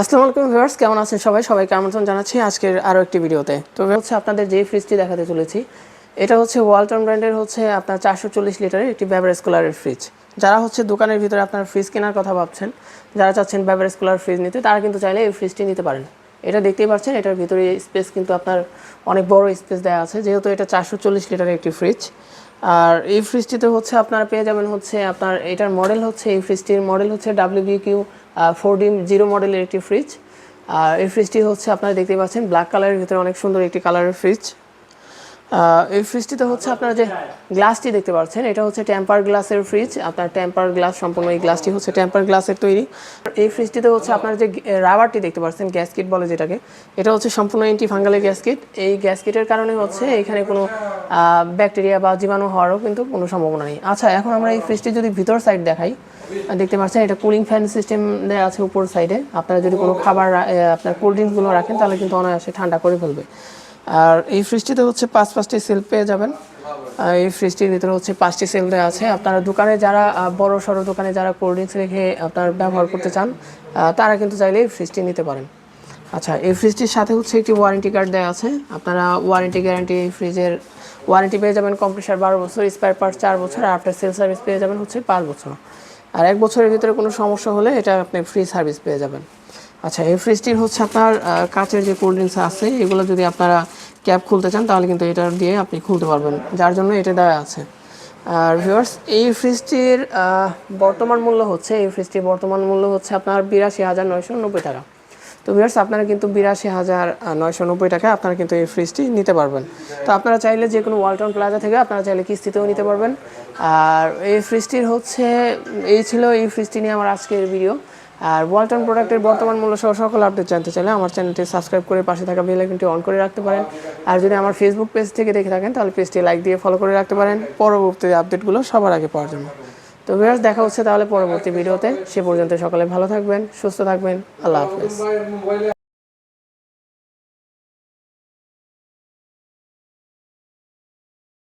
আসসালামু আলাইকুম ভিউয়ার্স, কেমন আছেন সবাই? সবাইকে আমন্ত্রণ জানাচ্ছি আজকের আরও একটি ভিডিওতে। তো হচ্ছে আপনাদের যে ফ্রিজটি দেখাতে চলেছি, এটা হচ্ছে ওয়ালটন ব্র্যান্ডের হচ্ছে আপনার চারশো চল্লিশ লিটারের একটি ব্যাভারেজ কুলারের ফ্রিজ যারা হচ্ছে দোকানের ভিতরে আপনার ফ্রিজ কেনার কথা ভাবছেন, যারা চাচ্ছেন ব্যাভারেজ কুলার ফ্রিজ নিতে, তারা কিন্তু চাইলে এই ফ্রিজটি নিতে পারেন। এটা দেখতেই পাচ্ছেন, এটার ভিতরে স্পেস কিন্তু আপনার অনেক বড় স্পেস দেওয়া আছে, যেহেতু এটা চারশো চল্লিশ লিটারের একটি ফ্রিজ আর এই ফ্রিজটিতে হচ্ছে আপনারা পেয়ে যাবেন হচ্ছে আপনার এটার মডেল হচ্ছে, এই ফ্রিজটির মডেল হচ্ছে WB Q four D zero মডেলের একটি ফ্রিজ আর এই ফ্রিজটি হচ্ছে আপনারা দেখতে পাচ্ছেন ব্ল্যাক কালারের ভিতরে অনেক সুন্দর একটি কালারের ফ্রিজ এই ফ্রিজটিতে হচ্ছে আপনারা যে গ্লাসটি দেখতে পাচ্ছেন, এটা হচ্ছে টেম্পার গ্লাসের ফ্রিজ আপনার টেম্পার গ্লাস সম্পূর্ণ এই গ্লাসটি হচ্ছে টেম্পার গ্লাসের তৈরি। এই ফ্রিজটিতে হচ্ছে আপনার যে রাবারটি দেখতে পাচ্ছেন গ্যাসকিট বলে যেটাকে, এটা হচ্ছে সম্পূর্ণ এন্টি ফাঙ্গালের গ্যাসকিট এই গ্যাসকিটের কারণে হচ্ছে এখানে কোনো ব্যাকটেরিয়া বা জীবাণু হওয়ারও কিন্তু কোনো সম্ভাবনা নেই। আচ্ছা এখন আমরা এই ফ্রিজটি যদি ভিতর সাইড দেখাই, দেখতে পাচ্ছেন এটা কুলিং ফ্যান সিস্টেম দেওয়া আছে উপর সাইডে আপনারা যদি কোনো খাবার আপনার কোল্ড ড্রিঙ্কসগুলো রাখেন, তাহলে কিন্তু অনায়াসে ঠান্ডা করে ফেলবে। আর এই ফ্রিজটিতে হচ্ছে পাঁচ পাঁচটি সেল পেয়ে যাবেন। এই ফ্রিজটির ভিতরে হচ্ছে পাঁচটি সেল দেওয়া আছে। আপনারা দোকানে যারা বড় সড়ো দোকানে যারা কোল্ড ড্রিঙ্কস রেখে আপনার ব্যবহার করতে চান তারা কিন্তু চাইলে এই ফ্রিজটি নিতে পারেন। আচ্ছা এই ফ্রিজটির সাথে হচ্ছে একটি ওয়ারেন্টি কার্ড দেওয়া আছে। আপনারা ওয়ারেন্টি গ্যারান্টি এই ফ্রিজের ওয়ারেন্টি পেয়ে যাবেন কম্প্রেসার বারো বছর স্পায়ার পার্ট চার বছর, আর আফটার সেল সার্ভিস পেয়ে যাবেন হচ্ছে পাঁচ বছর। আর এক বছরের ভিতরে কোনো সমস্যা হলে এটা আপনি ফ্রি সার্ভিস পেয়ে যাবেন। আচ্ছা এই ফ্রিজটির হচ্ছে আপনার কাচের যে কোল্ড ড্রিঙ্কস আছে, এগুলো যদি আপনারা ক্যাপ খুলতে চান, তাহলে কিন্তু এটা দিয়ে আপনি খুলতে পারবেন। যার জন্য এটা দেওয়া আছে। আর ভিউয়ার্স এই ফ্রিজটির বর্তমান মূল্য হচ্ছে, এই ফ্রিজটির বর্তমান মূল্য হচ্ছে আপনার বিরাশি হাজার নয়শো নব্বই টাকা। তো ভিউয়ার্স আপনারা কিন্তু বিরাশি হাজার নয়শো নব্বই টাকায় আপনারা কিন্তু এই ফ্রিজটি নিতে পারবেন। তো আপনারা চাইলে যে কোনো ওয়ালটন প্লাজা থেকে আপনারা চাইলে কিস্তিতেও নিতে পারবেন। আর এই ফ্রিজটির হচ্ছে, এই ছিল এই ফ্রিজটি নিয়ে আমার আজকের ভিডিও আর ওয়ালটন প্রোডাক্টের বর্তমান মূল্য সহ সকল আপডেট জানতে চাইলে আমার চ্যানেলটি সাবস্ক্রাইব করে পাশে থাকা বেল আইকনটি অন করে রাখতে পারেন। আর যদি আমার ফেসবুক পেজ থেকে দেখে থাকেন, তাহলে পেজটি লাইক দিয়ে ফলো করে রাখতে পারেন। পরবর্তী আপডেটগুলো সবার আগে পাওয়ার জন্য। তো ভিউয়ার্স দেখা হচ্ছে তাহলে পরবর্তী ভিডিওতে সে পর্যন্ত সকলে ভালো থাকবেন, সুস্থ থাকবেন। আল্লাহ হাফেজ।